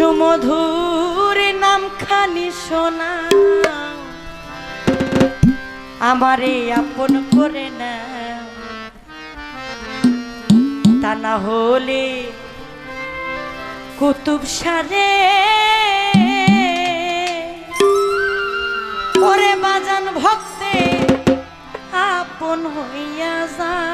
সুমধুর নাম খানি শোনা আমারে আপন করে না। তা না হলে কুতুব সারে। করে বাজান ভক্তে আপন হইয়া যায়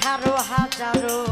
How taro ha taro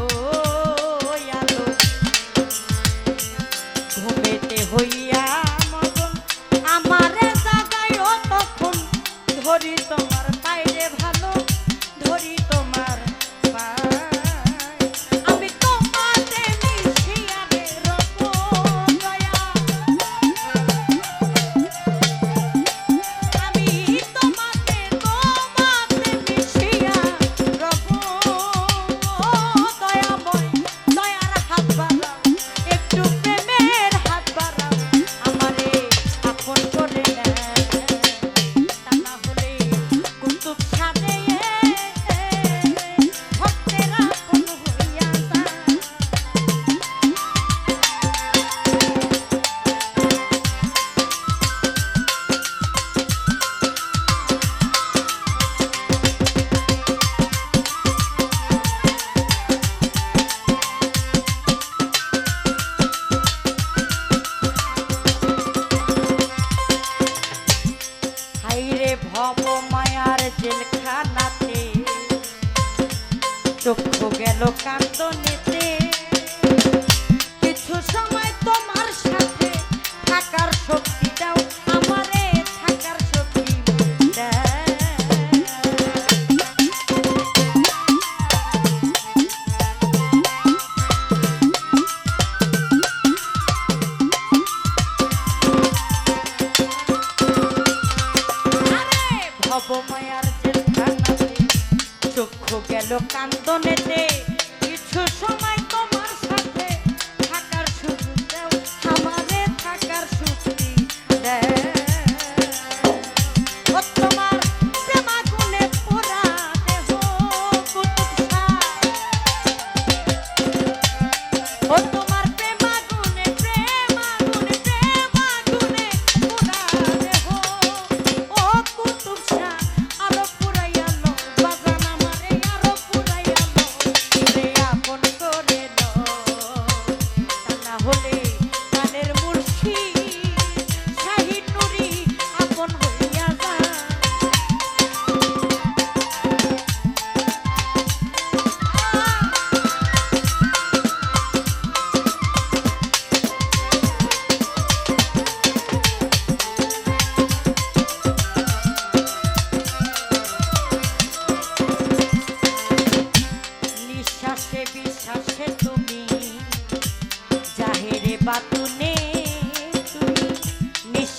জেলখানাতে। চক্ষু গেল কান্দনে। অবময়ার জেলখানাতে দুঃখ গেল কান্দনেতে কিছু সময়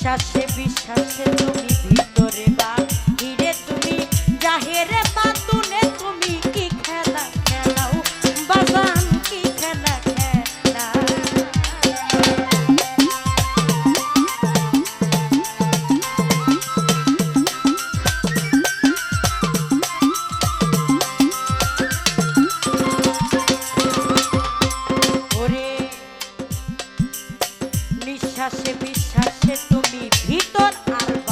বিশ্বাসে বিশ্বাসে তুমি ভিতরে বা। হিরে তুমি, জাহেরে পাতুনে তুমি কি খেলা খেলাও বাজান কি খেলা খেলা? ওরে, নিঃশ্বাসে, বিশ্বাস আছে তুমি ভিতর আর